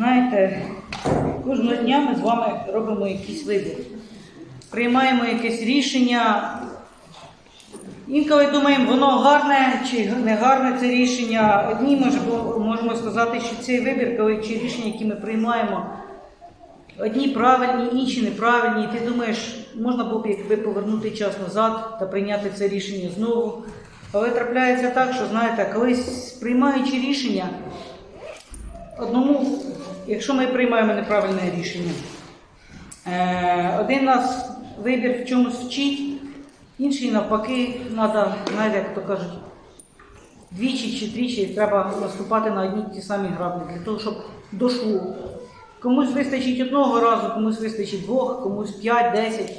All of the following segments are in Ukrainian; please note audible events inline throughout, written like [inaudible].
Знаєте, кожного дня ми з вами робимо якийсь вибір. Приймаємо якесь рішення. Інколи думаємо, воно гарне чи не гарне це рішення. Одні можемо, можемо сказати, що цей вибір, коли чи рішення, які ми приймаємо, одні правильні, інші неправильні. І ти думаєш, можна було б якби повернути час назад та прийняти це рішення знову. Але трапляється так, що знаєте, колись приймаючи рішення, одному, якщо ми приймаємо неправильне рішення, е, один нас вибір в чомусь вчить, інший навпаки, треба, знаєте, як то кажуть, двічі чи тричі треба наступати на одні ті самі граблі, для того, щоб дошло. Комусь вистачить одного разу, комусь вистачить двох, комусь п'ять, десять.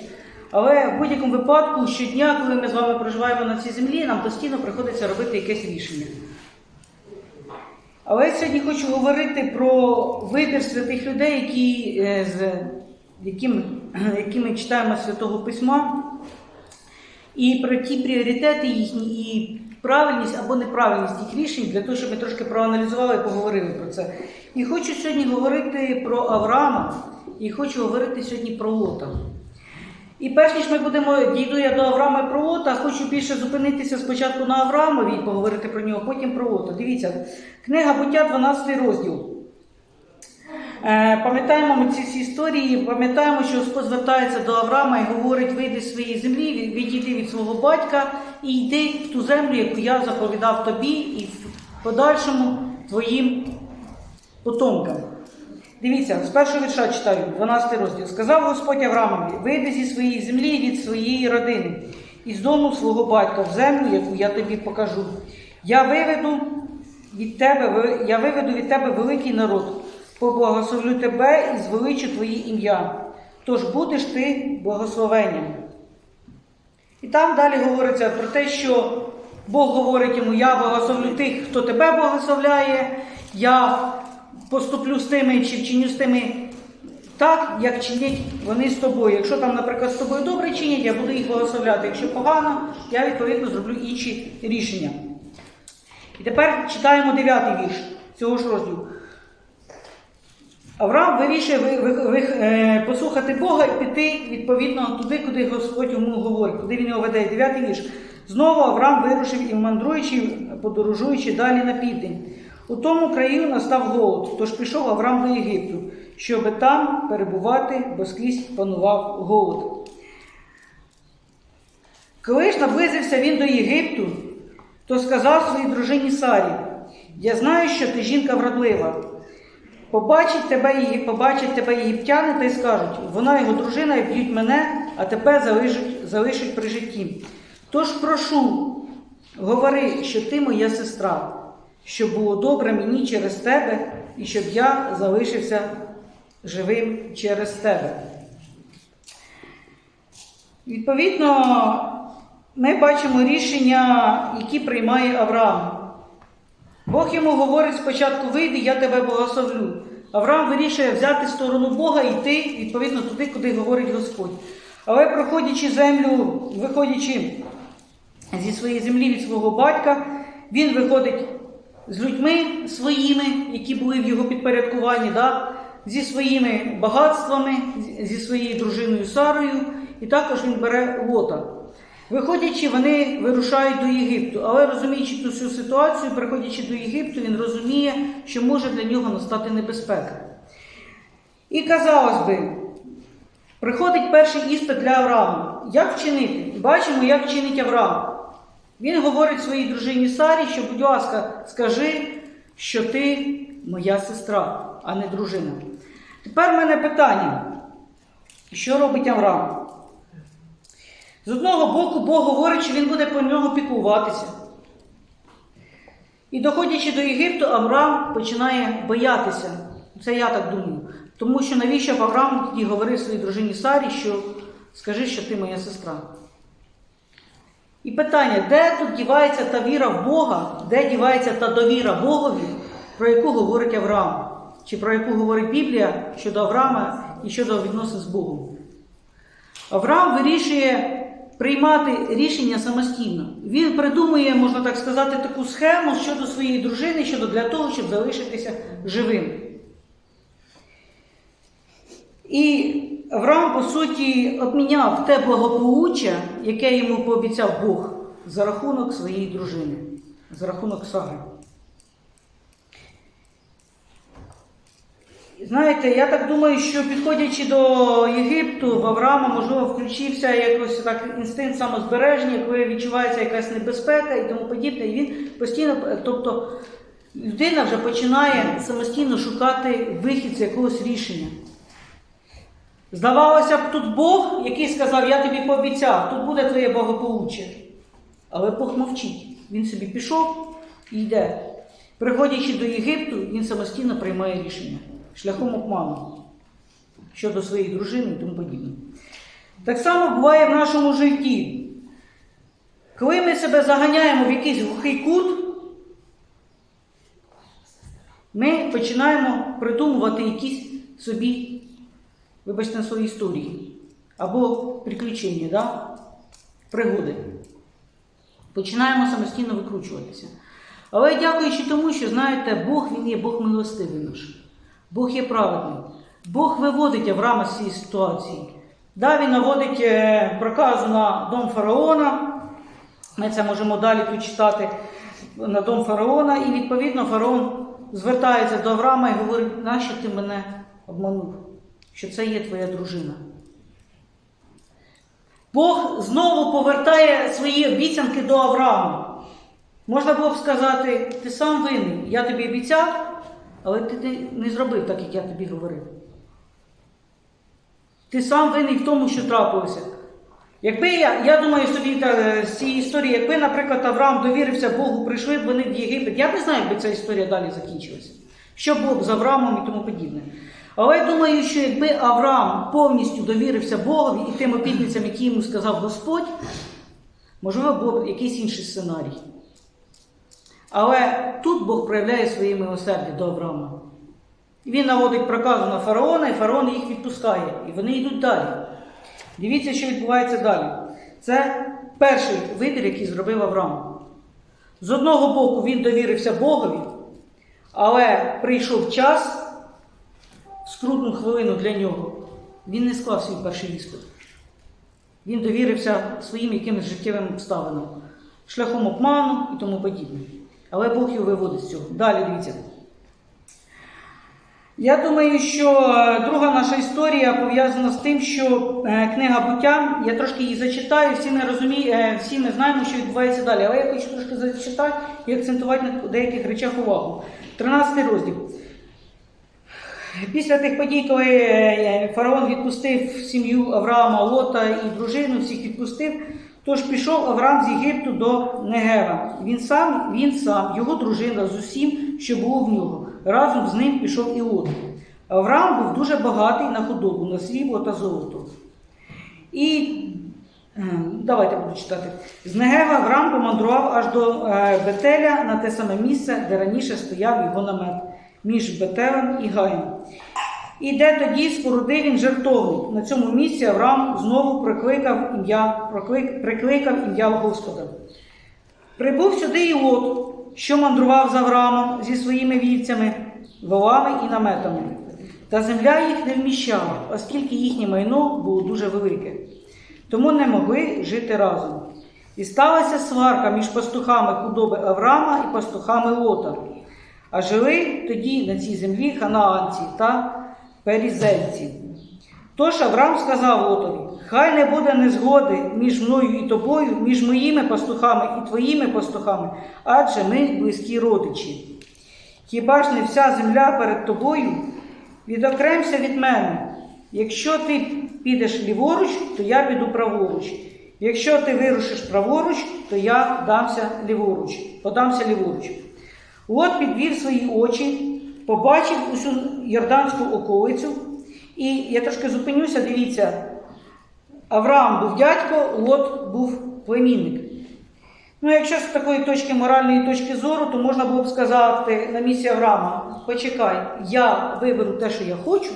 Але в будь-якому випадку щодня, коли ми з вами проживаємо на цій землі, нам постійно приходиться робити якесь рішення. Але я сьогодні хочу говорити про вибір святих людей, які, е, з якими, [clears throat] якими читаємо Святого Письма, і про ті пріоритети їхні, і правильність або неправильність їх рішень, для того, щоб ми трошки проаналізували і поговорили про це. І хочу сьогодні говорити про Авраама, і хочу говорити сьогодні про Лота. І перш ніж ми будемо, дійду я до Авраама і про Лота, хочу більше зупинитися спочатку на Авраамові і поговорити про нього, потім про Лота. Дивіться, книга буття, 12 розділ. Е, Пам'ятаємо ми ці всі історії, пам'ятаємо, що Господь звертається до Авраама і говорить: вийди з своєї землі, відійди від свого батька і йди в ту землю, яку я заповідав тобі, і в подальшому твоїм потомкам. Дивіться, з першого вірша читаю, 12 розділ. Сказав Господь Авраамові, вийди зі своєї землі від своєї родини, із дому свого батька в землю, яку я тобі покажу. Я виведу від тебе, я виведу від тебе великий народ, поблагословлю тебе і звеличу твоє ім'я. Тож будеш ти благословенням. І там далі говориться про те, що Бог говорить йому: Я благословлю тих, хто тебе благословляє, я поступлю з тими чи вчиню з тими так, як чинять вони з тобою. Якщо там, наприклад, з тобою добре чинять, я буду їх благословляти. Якщо погано, я відповідно зроблю інші рішення. І тепер читаємо дев'ятий вірш цього ж розділу. Авраам вирішує ви, ви, ви, е, послухати Бога і піти відповідно туди, куди Господь йому говорить, куди він його веде. Дев'ятий вірш. Знову Авраам вирушив і мандруючи, подорожуючи далі на південь. У тому краю настав голод, тож пішов Авраам до Єгипту, щоб там перебувати, бо скрізь панував голод. Коли ж наблизився він до Єгипту, то сказав своїй дружині Сарі: Я знаю, що ти жінка вродлива. Побачить тебе, побачать тебе єгиптяни та й скажуть, вона його дружина і б'ють мене, а тебе залишать, залишать при житті. Тож прошу, говори, що ти моя сестра, щоб було добре мені через тебе, і щоб я залишився живим через тебе. Відповідно, ми бачимо рішення, які приймає Авраам. Бог йому говорить спочатку вийди, я тебе благословлю. Авраам вирішує взяти сторону Бога і йти відповідно туди, куди говорить Господь. Але проходячи землю, виходячи зі своєї землі від свого батька, він виходить з людьми своїми, які були в його підпорядкуванні, да? зі своїми багатствами, зі своєю дружиною Сарою, і також він бере лота. Виходячи, вони вирушають до Єгипту, але розуміючи ту всю ситуацію, приходячи до Єгипту, він розуміє, що може для нього настати небезпека. І казалось би, приходить перший іспит для Авраама. Як вчинити? Бачимо, як вчинить Авраам. Він говорить своїй дружині Сарі, що, будь ласка, скажи, що ти моя сестра, а не дружина. Тепер в мене питання: що робить Авраам? З одного боку, Бог говорить, що він буде про нього піклуватися. І доходячи до Єгипту, Авраам починає боятися. Це я так думаю. Тому що навіщо б Авраам тоді говорив своїй дружині Сарі, що скажи, що ти моя сестра. І питання, де тут дівається та віра в Бога, де дівається та довіра Богові, про яку говорить Авраам, чи про яку говорить Біблія щодо Авраама і щодо відносин з Богом. Авраам вирішує приймати рішення самостійно. Він придумує, можна так сказати, таку схему щодо своєї дружини, щодо для того, щоб залишитися живим. І Авраам, по суті, обміняв те благополуччя, яке йому пообіцяв Бог за рахунок своєї дружини, за рахунок Сари. Знаєте, я так думаю, що підходячи до Єгипту, в Авраама, можливо, включився якось так інстинкт самозбереження, коли відчувається якась небезпека і тому подібне. І він постійно, тобто людина вже починає самостійно шукати вихід з якогось рішення. Здавалося б, тут Бог, який сказав, я тобі пообіцяв, тут буде твоє благополуччя. Але Бог мовчить. Він собі пішов і йде. Приходячи до Єгипту, він самостійно приймає рішення шляхом обману щодо своєї дружини і тому подібне. Так само буває в нашому житті. Коли ми себе заганяємо в якийсь глухий кут, ми починаємо придумувати якісь собі, вибачте, на свої історії або приключення, да? пригоди. Починаємо самостійно викручуватися. Але дякуючи тому, що знаєте, Бог він є Бог милостивий наш. Бог є праведний. Бог виводить Авраама з цієї ситуації. Да, він наводить е, проказу на дом фараона. Ми це можемо далі тут читати на дом фараона, і відповідно фараон звертається до Авраама і говорить, нащо ти мене обманув? Що це є твоя дружина. Бог знову повертає свої обіцянки до Авраама. Можна було б сказати, ти сам винен, я тобі обіцяв, але ти не- зробив так, як я тобі говорив. Ти сам винний в тому, що трапилося. Якби я, я думаю собі та, з цієї історії, якби, наприклад, Авраам довірився Богу, прийшли б вони в Єгипет, я не знаю, як би ця історія далі закінчилася. Що було б з Авраамом і тому подібне. Але я думаю, що якби Авраам повністю довірився Богові і тим обітницям, які йому сказав Господь, можливо, був якийсь інший сценарій. Але тут Бог проявляє своє милосердя до Авраама. Він наводить проказу на фараона, і фараон їх відпускає. І вони йдуть далі. Дивіться, що відбувається далі. Це перший вибір, який зробив Авраам. З одного боку, він довірився Богові, але прийшов час, в скрутну хвилину для нього, він не склав свій перший іспит. Він довірився своїм якимось життєвим обставинам, шляхом обману і тому подібне. Але Бог його виводить з цього. Далі дивіться. Я думаю, що е, друга наша історія пов'язана з тим, що е, книга буття, я трошки її зачитаю, всі ми розуміємо, всі ми знаємо, що відбувається далі. Але я хочу трошки зачитати і акцентувати на деяких речах увагу. 13 розділ. Після тих подій, коли е, фараон відпустив сім'ю Авраама, Лота і дружину, всіх відпустив, тож пішов Авраам з Єгипту до Негева. Він сам, він сам, його дружина з усім, що було в нього. Разом з ним пішов і Лот. Авраам був дуже багатий на худобу, на срібло та золото. І е, давайте буду читати. З Негева Авраам помандрував аж до е, Бетеля на те саме місце, де раніше стояв його намет між Бетелем і Гаєм. І де тоді спорудив він жертовник. На цьому місці Авраам знову прикликав ім'я, проклик- прикликав ім'я Господа. Прибув сюди і що мандрував з Авраамом зі своїми вівцями, волами і наметами. Та земля їх не вміщала, оскільки їхнє майно було дуже велике. Тому не могли жити разом. І сталася сварка між пастухами худоби Авраама і пастухами Лота. А жили тоді на цій землі ханаанці та перізельці. Тож Авраам сказав Лотові: Хай не буде незгоди між мною і тобою, між моїми пастухами і твоїми пастухами, адже ми близькі родичі. Хіба ж не вся земля перед тобою? Відокремся від мене. Якщо ти підеш ліворуч, то я піду праворуч. Якщо ти вирушиш праворуч, то я дамся ліворуч, подамся ліворуч. Лот підвів свої очі, побачив усю Йорданську околицю. І я трошки зупинюся, дивіться, Авраам був дядько, Лот був племінник. Ну, якщо з такої точки моральної точки зору, то можна було б сказати на місці Авраама, почекай, я виберу те, що я хочу,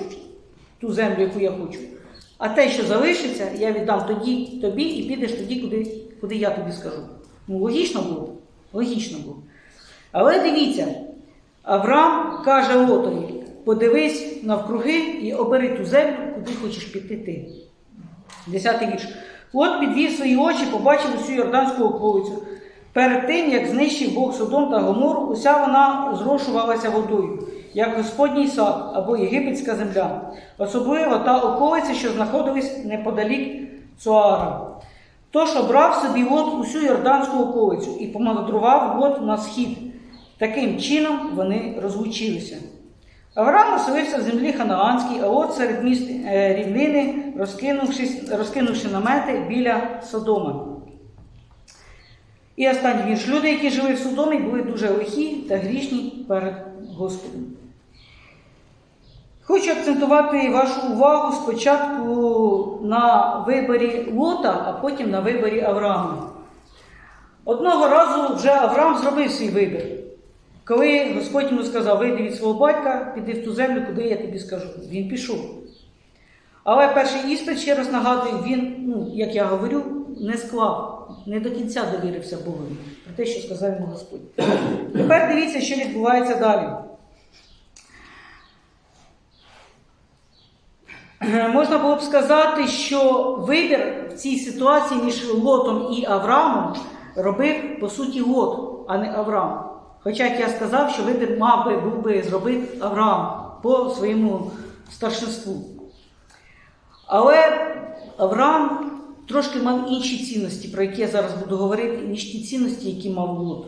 ту землю, яку я хочу, а те, що залишиться, я віддам тоді тобі і підеш тоді, куди, куди я тобі скажу. Ну, логічно було? Логічно було. Але дивіться, Авраам каже Лотові, подивись навкруги і обери ту землю, куди хочеш піти ти. Десятий вірш. Лот підвів свої очі, побачив усю Йорданську околицю. Перед тим, як знищив Бог Содом та Гомору, уся вона зрошувалася водою, як Господній сад або єгипетська земля, особливо та околиця, що знаходилась неподалік Цуара. Тож обрав собі Лот усю Йорданську околицю і помандрував Лот на схід. Таким чином вони розлучилися. Авраам оселився в землі Ханаанській, а от серед міст е, рівнини, розкинувши намети біля Содома. І останній вірш. Люди, які жили в Содомі, були дуже лихі та грішні перед Господом. Хочу акцентувати вашу увагу спочатку на виборі Лота, а потім на виборі Авраама. Одного разу вже Авраам зробив свій вибір. Коли Господь йому сказав, вийди від свого батька, піди в ту землю, куди я тобі скажу. Він пішов. Але перший іспит, ще раз нагадую, він, ну, як я говорю, не склав, не до кінця довірився Богові про те, що сказав йому Господь. Тепер дивіться, що відбувається далі. Можна було б сказати, що вибір в цій ситуації між Лотом і Авраамом робив по суті Лот, а не Авраам. Хоча, як я сказав, що вибір мав би був би зробити Авраам по своєму старшинству. Але Авраам трошки мав інші цінності, про які я зараз буду говорити, ніж ті цінності, які мав Лот.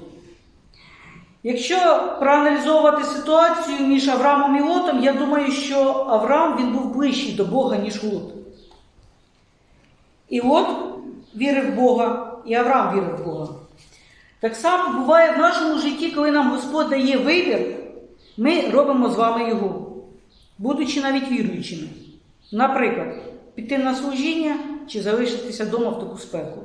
Якщо проаналізовувати ситуацію між Авраамом і Лотом, я думаю, що Авраам він був ближчий до Бога, ніж Лот. І Лот вірив в Бога, і Авраам вірив в Бога. Так само буває в нашому житті, коли нам Господь дає вибір, ми робимо з вами його, будучи навіть віруючими. Наприклад, піти на служіння чи залишитися вдома в таку спеку.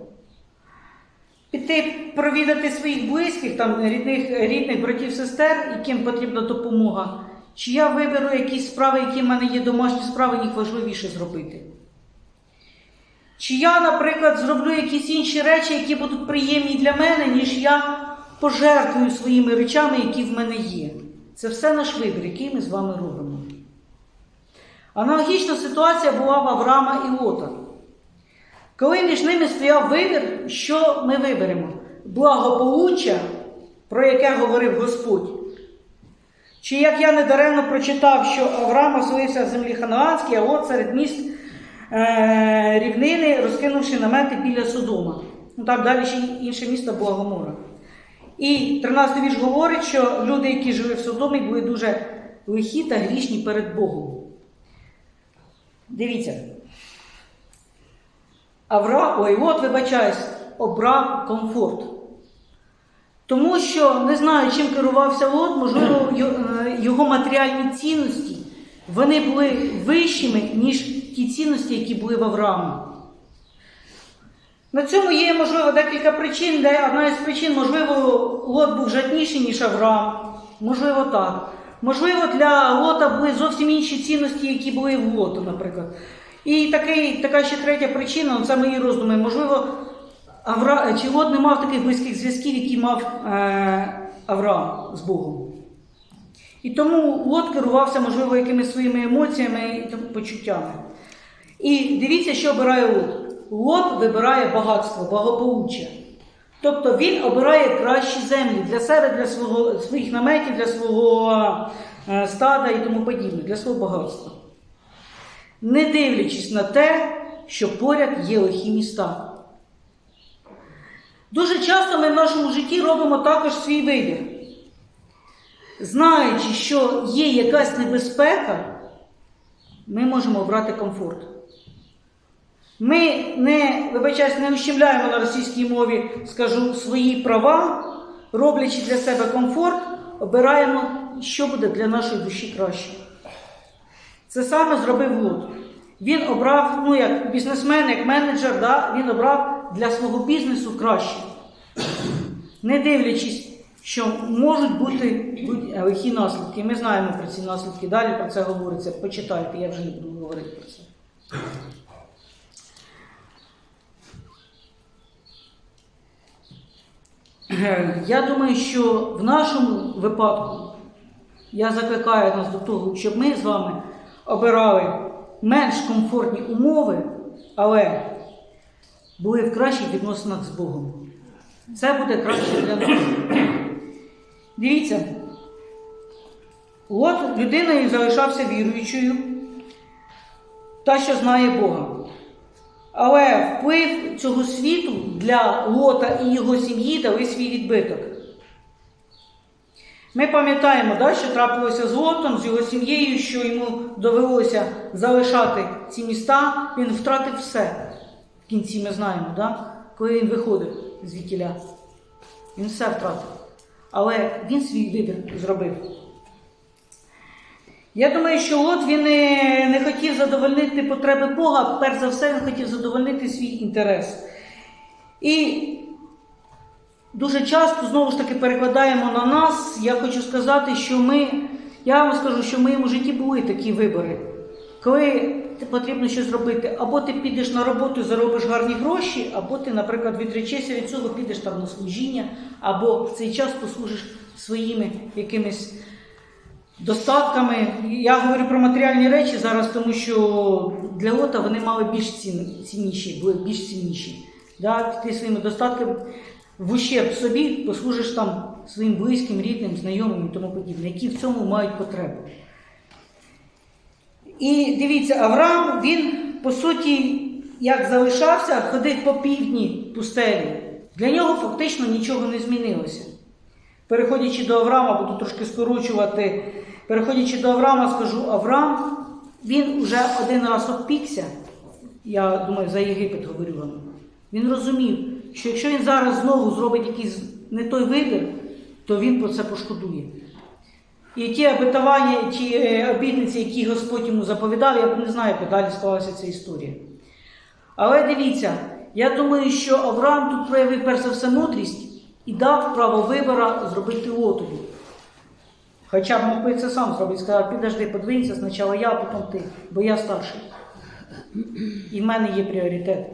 Піти провідати своїх близьких, там, рідних, рідних братів, сестер, яким потрібна допомога. Чи я виберу якісь справи, які в мене є домашні справи, їх важливіше зробити. Чи я, наприклад, зроблю якісь інші речі, які будуть приємні для мене, ніж я пожертвую своїми речами, які в мене є. Це все наш вибір, який ми з вами робимо. Аналогічна ситуація була в Авраама і Лота. Коли між ними стояв вибір, що ми виберемо? Благополуччя, про яке говорив Господь. Чи як я недаремно прочитав, що Авраам оселився в землі Ханаанській, а Лот серед міст рівнини, розкинувши намети біля Содома. Ну там далі ще інше місто була Гомора. І 13 вірш говорить, що люди, які жили в Содомі, були дуже лихі та грішні перед Богом. Дивіться. Авра, ой, от, вибачаюсь, обрав комфорт. Тому що, не знаю, чим керувався Лот, можливо, е, його матеріальні цінності вони були вищими, ніж ті цінності, які були в Авраама. На цьому є, можливо, декілька причин, де одна із причин, можливо, Лот був жадніший, ніж Авраам. Можливо, так. Можливо, для Лота були зовсім інші цінності, які були в Лота, наприклад. І такий, така ще третя причина, це мої роздуми. Можливо, Авра... чи Лот не мав таких близьких зв'язків, які мав е... Авраам з Богом. І тому Лот керувався, можливо, якимись своїми емоціями і почуттями. І дивіться, що обирає Лот. Лот вибирає багатство, благополуччя. Тобто він обирає кращі землі для себе, для свого, своїх наметів, для свого е, стада і тому подібне, для свого багатства. Не дивлячись на те, що поряд є лихі міста. Дуже часто ми в нашому житті робимо також свій вибір. Знаючи, що є якась небезпека, ми можемо обрати комфорт. Ми не, вибачаюсь, не ущемляємо на російській мові, скажу, свої права, роблячи для себе комфорт, обираємо, що буде для нашої душі краще. Це саме зробив Лот. Він обрав, ну як бізнесмен, як менеджер, да, він обрав для свого бізнесу краще. Не дивлячись, що можуть бути лихі наслідки. Ми знаємо про ці наслідки, далі про це говориться. Почитайте, я вже не буду говорити про це. Я думаю, що в нашому випадку я закликаю нас до того, щоб ми з вами обирали менш комфортні умови, але були в кращих відносинах з Богом. Це буде краще для нас. Дивіться, Лот людиною залишався віруючою, та, що знає Бога. Але вплив цього світу для Лота і його сім'ї дали свій відбиток. Ми пам'ятаємо, да, що трапилося з Лотом, з його сім'єю, що йому довелося залишати ці міста, він втратив все. В кінці ми знаємо, да? коли він виходив з вітіля. Він все втратив. Але він свій вибір зробив. Я думаю, що Лот він не, не хотів задовольнити потреби Бога, перш за все, він хотів задовольнити свій інтерес. І дуже часто, знову ж таки, перекладаємо на нас. Я хочу сказати, що ми, я вам скажу, що в моєму житті були такі вибори. Коли потрібно щось зробити, або ти підеш на роботу і заробиш гарні гроші, або ти, наприклад, відречешся від цього, підеш там на служіння, або в цей час послужиш своїми якимись достатками. Я говорю про матеріальні речі зараз, тому що для Лота вони мали більш цін- цінніші, були більш цінніші. Да? Ти своїми достатками в ущерб собі послужиш там своїм близьким, рідним, знайомим і тому подібне, які в цьому мають потребу. І дивіться, Авраам, він, по суті, як залишався, ходив по півдні пустелі. Для нього фактично нічого не змінилося. Переходячи до Авраама, буду трошки скорочувати. Переходячи до Авраама, скажу, Авраам, він вже один раз обпікся, я думаю, за Єгипет говорю вам. Він розумів, що якщо він зараз знову зробить якийсь не той вибір, то він про це пошкодує. І ті обетування, ті е, обітниці, які Господь йому заповідав, я не знаю, як далі склалася ця історія. Але дивіться, я думаю, що Авраам тут проявив перш за все мудрість і дав право вибора зробити Лотові. Хоча б мог би це сам зробити, сказав, підожди, подвинься, спочатку я, а потім ти, бо я старший. І в мене є пріоритет.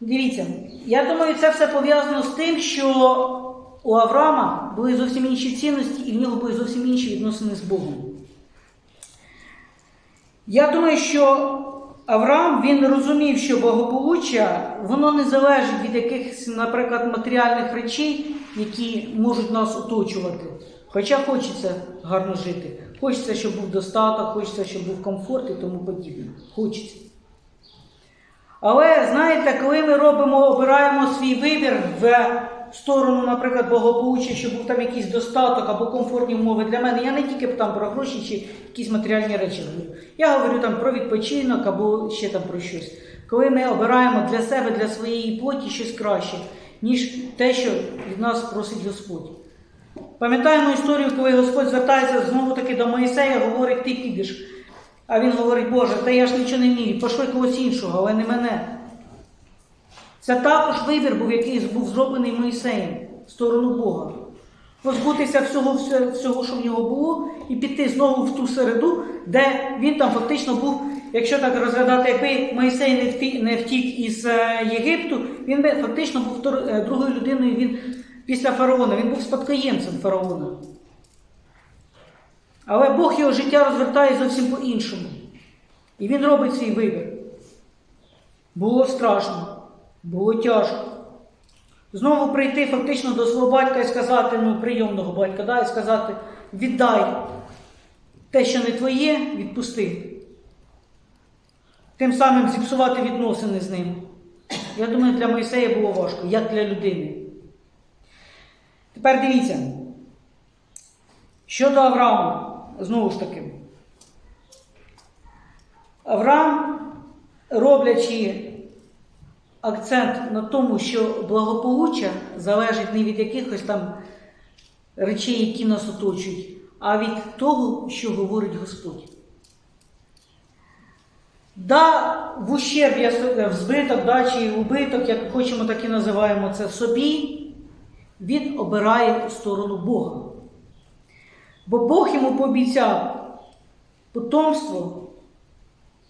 Дивіться, я думаю, це все пов'язано з тим, що у Авраама були зовсім інші цінності, і в нього були зовсім інші відносини з Богом. Я думаю, що Авраам він розумів, що благополуччя воно не залежить від якихось, наприклад, матеріальних речей, які можуть нас оточувати. Хоча хочеться гарно жити. Хочеться, щоб був достаток, хочеться, щоб був комфорт і тому подібне. Хочеться. Але знаєте, коли ми робимо, обираємо свій вибір в сторону, наприклад, благополуччя, щоб був там якийсь достаток або комфортні умови для мене, я не тільки там про гроші чи якісь матеріальні речі говорю. Я говорю там про відпочинок або ще там про щось. Коли ми обираємо для себе, для своєї плоті щось краще, ніж те, що від нас просить Господь. Пам'ятаємо історію, коли Господь звертається знову таки до Моїсея, говорить, ти підеш. А він говорить, Боже, та я ж нічого не вмію, пошли когось іншого, але не мене. Це також вибір був, який був зроблений Моїсеєм в сторону Бога. Позбутися всього, всього, що в нього було, і піти знову в ту середу, де він там фактично був, якщо так розглядати, якби Моїсей не втік, із е, Єгипту, він би фактично був е, другою людиною він, після фараона, він був спадкоємцем фараона. Але Бог його життя розвертає зовсім по-іншому. І він робить свій вибір. Було страшно, було тяжко. Знову прийти фактично до свого батька і сказати, ну, прийомного батька, да, і сказати, віддай те, що не твоє, відпусти. Тим самим зіпсувати відносини з ним. Я думаю, для Мойсея було важко, як для людини. Тепер дивіться. Щодо Авраама, знову ж таки, Авраам, роблячи акцент на тому, що благополуччя залежить не від якихось там речей, які нас оточують, а від того, що говорить Господь. Да, в ущерб, я в збиток, да, чи убиток, як хочемо, так і називаємо це собі, він обирає сторону Бога. Бо Бог йому пообіцяв потомство,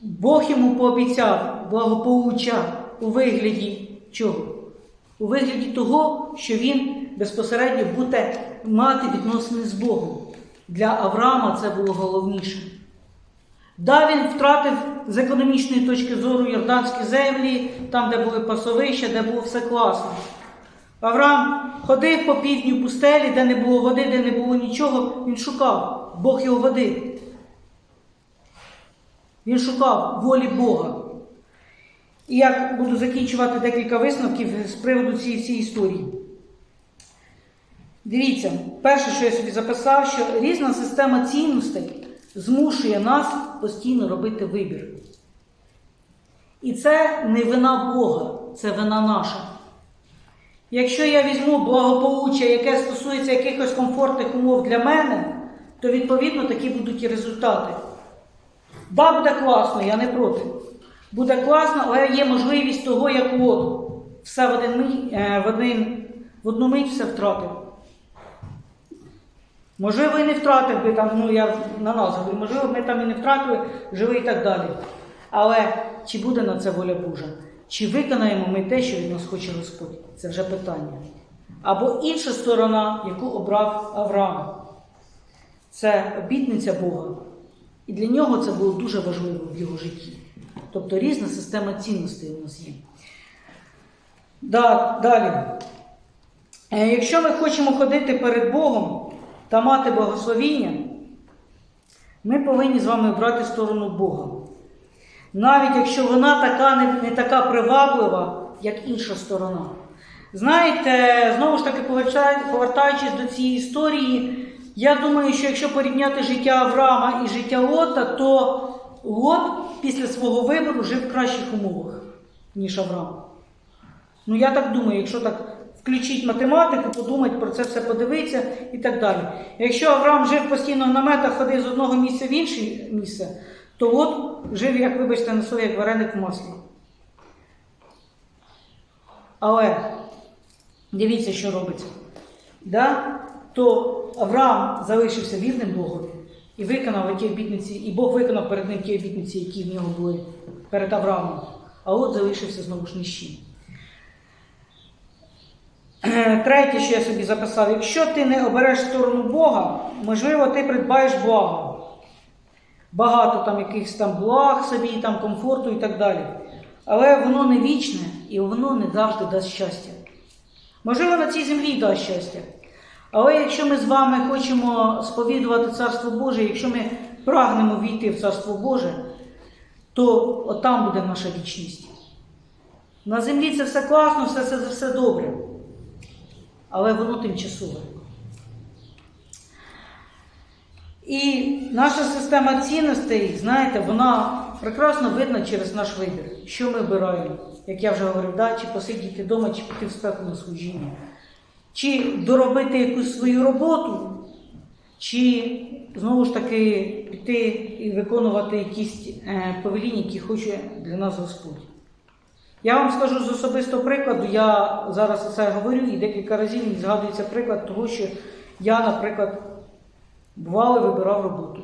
Бог йому пообіцяв благополуччя у вигляді чого? У вигляді того, що він безпосередньо бути, мати відносини з Богом. Для Авраама це було головніше. Да, він втратив з економічної точки зору Йорданські землі, там, де були пасовища, де було все класно. Авраам ходив по півдню пустелі, де не було води, де не було нічого, він шукав, Бог його водив. Він шукав волі Бога. І я буду закінчувати декілька висновків з приводу цієї всієї історії. Дивіться, перше, що я собі записав, що різна система цінностей змушує нас постійно робити вибір. І це не вина Бога, це вина наша. Якщо я візьму благополуччя, яке стосується якихось комфортних умов для мене, то відповідно такі будуть і результати. Да, буде класно, я не проти. Буде класно, але є можливість того, як от все в, один, мить- е, в, один, в одну мить все втратив. Можливо, і не втратив би там, ну я на нас говорю, можливо, ми там і не втратили, живи і так далі. Але чи буде на це воля Божа? Чи виконаємо ми те, що від нас хоче Господь? Це вже питання. Або інша сторона, яку обрав Авраам. Це обітниця Бога. І для нього це було дуже важливо в його житті. Тобто різна система цінностей у нас є. Да, далі. Е, Якщо ми хочемо ходити перед Богом та мати благословіння, ми повинні з вами обрати сторону Бога. Навіть якщо вона така не, не така приваблива, як інша сторона. Знаєте, знову ж таки, повертаючись до цієї історії, я думаю, що якщо порівняти життя Авраама і життя Лота, то Лот після свого вибору жив в кращих умовах, ніж Авраам. Ну, я так думаю, якщо так включити математику, подумати про це все подивитися і так далі. Якщо Авраам жив постійно в наметах, ходив з одного місця в інше місце, то Лот жив, як вибачте, на слові, як вареник в маслі. Але дивіться, що робиться. Да? То Авраам залишився вірним Богові і виконав ті обітниці, і Бог виконав перед ним ті обітниці, які в нього були перед Авраамом. А от залишився знову ж нищим. Третє, що я собі записав, якщо ти не обереш сторону Бога, можливо, ти придбаєш благо. Багато там якихось там благ собі, там комфорту і так далі. Але воно не вічне і воно не завжди дасть щастя. Можливо, на цій землі дасть щастя. Але якщо ми з вами хочемо сповідувати Царство Боже, якщо ми прагнемо війти в Царство Боже, то отам буде наша вічність. На землі це все класно, все, все, все добре. Але воно тимчасове. І наша система цінностей, знаєте, вона прекрасно видна через наш вибір, що ми обираємо, як я вже говорив, да? чи посидіти вдома, чи піти в спеку на служіння, чи доробити якусь свою роботу, чи знову ж таки піти і виконувати якісь е, повеління, які хоче для нас Господь. Я вам скажу з особистого прикладу, я зараз це говорю і декілька разів мені згадується приклад того, що я, наприклад, бувало вибирав роботу.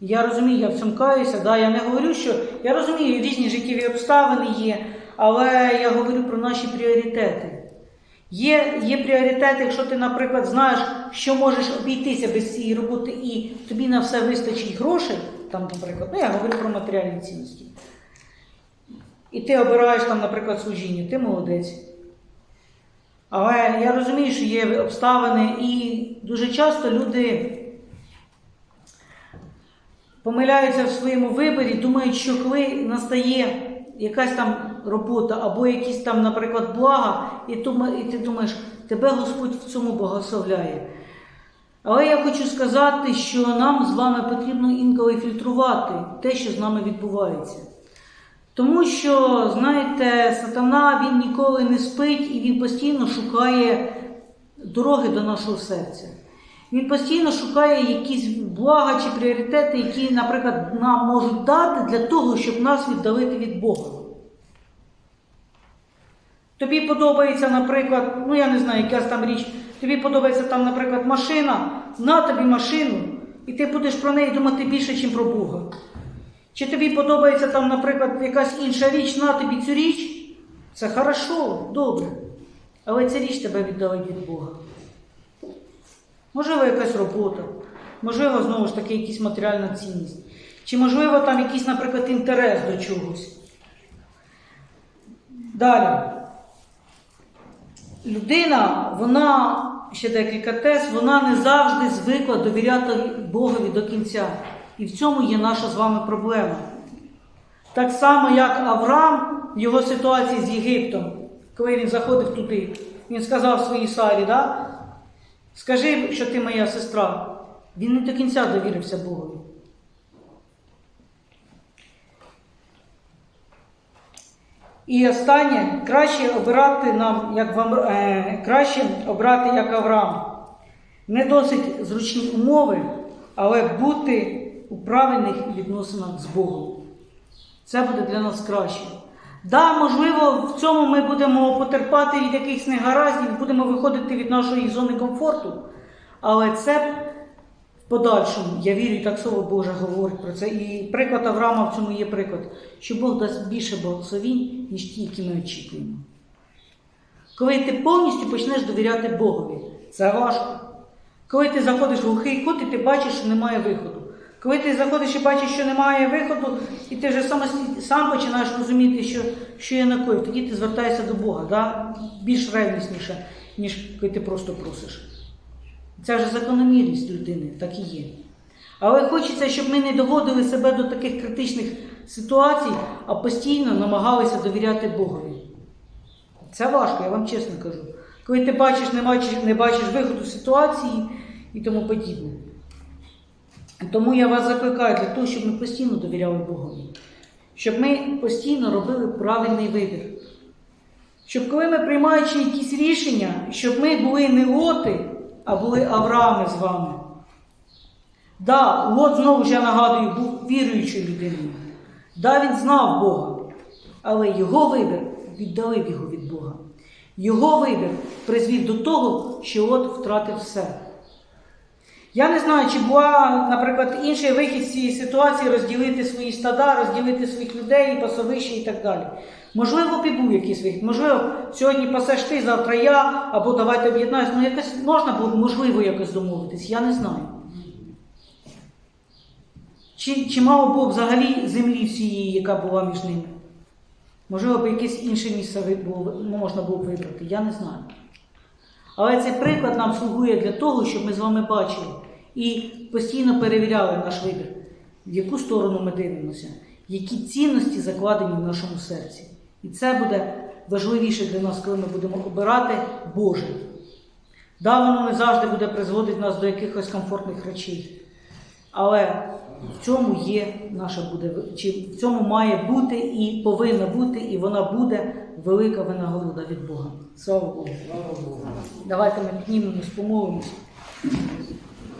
Я розумію, я в цьому каюся, да, я не говорю, що я розумію, різні життєві обставини є, але я говорю про наші пріоритети. Є, є пріоритети, якщо ти, наприклад, знаєш, що можеш обійтися без цієї роботи, і тобі на все вистачить грошей, там, наприклад, ну я говорю про матеріальні цінності. І ти обираєш там, наприклад, служіння, ти молодець. Але я розумію, що є обставини, і дуже часто люди помиляються в своєму виборі, думають, що коли настає якась там робота або якісь там, наприклад, блага, і, ти думаєш, тебе Господь в цьому благословляє. Але я хочу сказати, що нам з вами потрібно інколи фільтрувати те, що з нами відбувається. Тому що, знаєте, сатана він ніколи не спить і він постійно шукає дороги до нашого серця. Він постійно шукає якісь блага чи пріоритети, які, наприклад, нам можуть дати для того, щоб нас віддалити від Бога. Тобі подобається, наприклад, ну я не знаю, якась там річ, тобі подобається там, наприклад, машина, на тобі машину, і ти будеш про неї думати більше, ніж про Бога. Чи тобі подобається там, наприклад, якась інша річ, на тобі цю річ, це хорошо, добре. Але ця річ тебе віддалить від Бога. Можливо, якась робота, можливо, знову ж таки, якась матеріальна цінність. Чи можливо там якийсь, наприклад, інтерес до чогось. Далі. Людина, вона, ще декілька тез, вона не завжди звикла довіряти Богові до кінця. І в цьому є наша з вами проблема. Так само, як Авраам в його ситуації з Єгиптом, коли він заходив туди, він сказав своїй Сарі, да? скажи, що ти моя сестра. Він не до кінця довірився Богові. І останнє, краще обирати нам, як вам, е, краще обрати як Авраам. Не досить зручні умови, але бути у правильних відносинах з Богом. Це буде для нас краще. Да, можливо, в цьому ми будемо потерпати від якихось негараздів, будемо виходити від нашої зони комфорту, але це подальшому, я вірю, і так слово Боже говорить про це. І приклад Авраама в цьому є приклад, що Бог дасть більше благословінь, ніж ті, які ми очікуємо. Коли ти повністю почнеш довіряти Богові, це важко. Коли ти заходиш в глухий кут і ти бачиш, що немає виходу. Коли ти заходиш і бачиш, що немає виходу, і ти вже сам, сам починаєш розуміти, що, що я накоїв, тоді ти звертаєшся до Бога, да? більш ревнісніше, ніж коли ти просто просиш. Це вже закономірність людини, так і є. Але хочеться, щоб ми не доводили себе до таких критичних ситуацій, а постійно намагалися довіряти Богові. Це важко, я вам чесно кажу. Коли ти бачиш, не бачиш, не бачиш виходу з ситуації і тому подібне. Тому я вас закликаю для того, щоб ми постійно довіряли Богові, щоб ми постійно робили правильний вибір. Щоб коли ми приймаючи якісь рішення, щоб ми були не лоти, а були Авраами з вами. Да, Лот знову ж я нагадую, був віруючою людиною. Да, він знав Бога, але його вибір віддалив його від Бога. Його вибір призвів до того, що Лот втратив все. Я не знаю, чи була, наприклад, інший вихід з цієї ситуації розділити свої стада, розділити своїх людей, пасовища і так далі. Можливо, і був якийсь вихід. Можливо, сьогодні пасеш ти, завтра я, або давайте об'єднаємося. Ну, якось можна було, можливо, якось домовитись, я не знаю. Чи, чи мало було б взагалі землі всієї, яка була між ними? Можливо, якесь інше місце було, можна було б вибрати, я не знаю. Але цей приклад нам слугує для того, щоб ми з вами бачили і постійно перевіряли наш вибір, в яку сторону ми дивимося, які цінності закладені в нашому серці. І це буде важливіше для нас, коли ми будемо обирати Боже. Да, воно не завжди буде призводити нас до якихось комфортних речей. Але в цьому є наша буде, чи в цьому має бути і повинна бути, і вона буде велика винагорода від Бога. Слава Богу. Слава Богу. Давайте ми піднімемось, помолимось.